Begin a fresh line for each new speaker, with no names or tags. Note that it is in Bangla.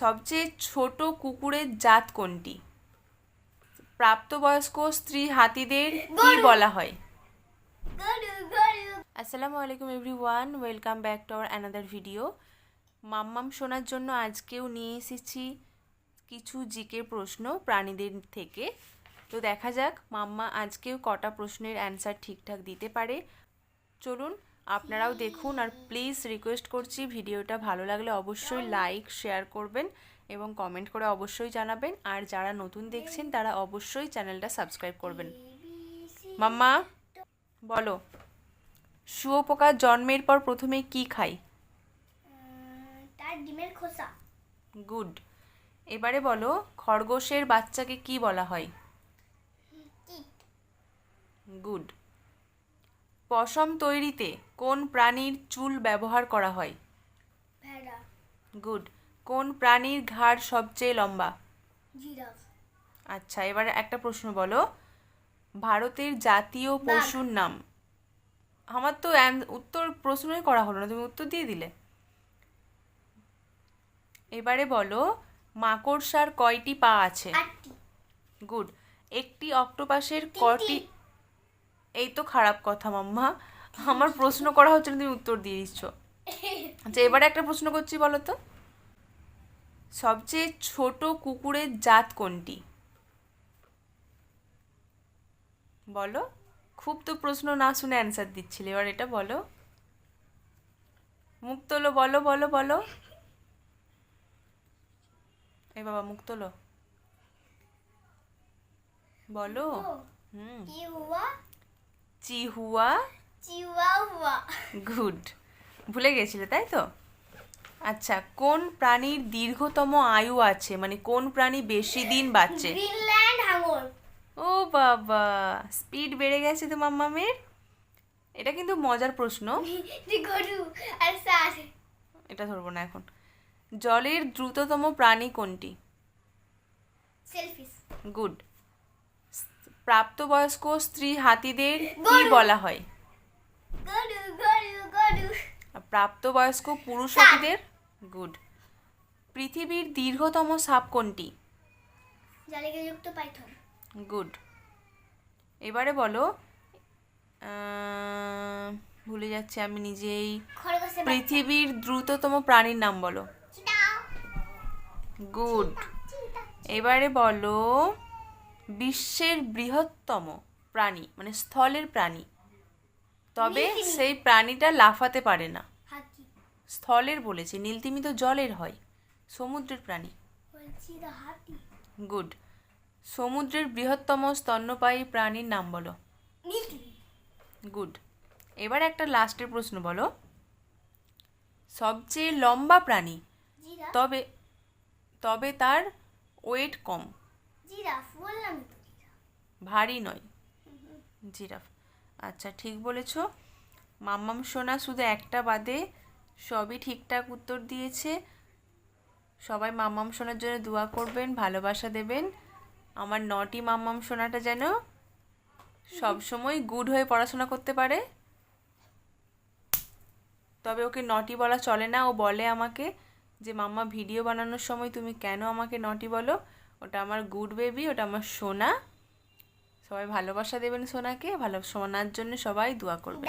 সবচেয়ে ছোট কুকুরের জাত কোনটি? প্রাপ্তবয়স্ক স্ত্রী হাতিদের কি বলা হয়? আসসালামু আলাইকুম everyone welcome back to our another video. Mammam শোনার জন্য আজকেও নিয়ে এসেছি কিছু জিকে প্রশ্ন প্রাণীদের থেকে। তো দেখা যাক মাম্মা আজকেও কটা প্রশ্নের অ্যান্সার ঠিকঠাক দিতে পারে। চলুন আপনারাও দেখুন আর প্লিজ রিকোয়েস্ট করছি ভিডিওটা ভালো লাগলে অবশ্যই লাইক শেয়ার করবেন এবং কমেন্ট করে অবশ্যই জানাবেন। আর যারা নতুন দেখছেন তারা অবশ্যই চ্যানেলটা সাবস্ক্রাইব করবেন। মাম্মা বলো শুয়োপোকা জন্মের পর প্রথমে কি খায়
তার ডিমের খোসা।
গুড এবারে বলো খরগোশের বাচ্চাকে কি বলা হয়? গুড পশম তৈরিতে কোন প্রাণীর চুল ব্যবহার করা হয়?
ভেড়া।
গুড। কোন প্রাণীর ঘাড় সবচেয়ে লম্বা?
জিরাফ।
আচ্ছা এবার একটা প্রশ্ন বলো। ভারতের জাতীয় পশুর নাম। আমার তো উত্তর প্রশ্নই করা হলো না তুমি উত্তর দিয়ে দিলে। এবারে বলো মাকড়সার কয়টি পা আছে? গুড। একটি অক্টোপাসের কটি এই তো খারাপ কথা মাম্মা। আমার প্রশ্ন করা হচ্ছে না তুমি উত্তর দিয়ে দিচ্ছ। আচ্ছা এবারে একটা প্রশ্ন করছি বলো তো। সবচেয়ে ছোট কুকুরের জাত কোনটি? বলো। খুব তো প্রশ্ন না শুনে অ্যান্সার দিচ্ছিলে এবার এটা বলো। মুখ তোলো বলো বলো বলো। এ বাবা মুখ তোলো। বলো। হুম।
চিহুয়া?
Chihuahua good. ভুলে গেছিলে তাই তো? আচ্ছা কোন প্রাণীর দীর্ঘতম আয়ু আছে? মানে কোন প্রাণী বেশি দিন বাঁচে?
গ্রিনল্যান্ড হাঙর
ও বাবা স্পিড বেড়ে গেছে তো মাম্মামের? এটা কিন্তু মজার প্রশ্ন। এটা ধরবো না এখন। জলের দ্রুততম প্রাণী কোনটি?
Sailfish
good. প্রাপ্তবয়স্ক স্ত্রী হাতিদের কি বলা হয়? প্রাপ্তবয়স্ক পুরুষ। হাতিদের? গুড পৃথিবীর দীর্ঘতম সাপ কোনটি?
যুক্ত পাইথন।
গুড এবারে বলো ভুলে যাচ্ছি আমি নিজেই। পৃথিবীর দ্রুততম প্রাণীর নাম বলো। গুড এবারে বলো বিশ্বের বৃহত্তম প্রাণী মানে স্থলের প্রাণী। তবে সেই প্রাণীটা লাফাতে পারে না। স্থলের বলেছি নীলতিমি তো জলের হয়। সমুদ্রের প্রাণী। গুড। সমুদ্রের বৃহত্তম স্তন্যপায়ী প্রাণীর নাম বলো। গুড। এবার একটা লাস্টের প্রশ্ন বলো। সবচেয়ে লম্বা প্রাণী। তবে তবে তার ওয়েট কম
জিরাফ বললাম তো জিরাফ
ভারী নয়। জিরাফ। আচ্ছা ঠিক বলেছ। মাম্মাম সোনা শুধু একটা বাদে সবই ঠিকঠাক উত্তর দিয়েছে। সবাই মাম্মাম সোনার জন্য দোয়া করবেন, ভালোবাসা দেবেন। আমার নটি মাম্মাম সোনাটা যেন সবসময় গুড হয়ে পড়াশোনা করতে পারে। তবে ওকে নটি বলা চলে না, ও বলে আমাকে যে, মাম্মা, ভিডিও বানানোর সময় তুমি কেন আমাকে নটি বলো? ওটা আমার গুড বেবি, ওটা আমার সোনা। সবাই ভালোবাসা দেবেন সোনাকে ভালো সোনার জন্য সবাই দোয়া করবেন।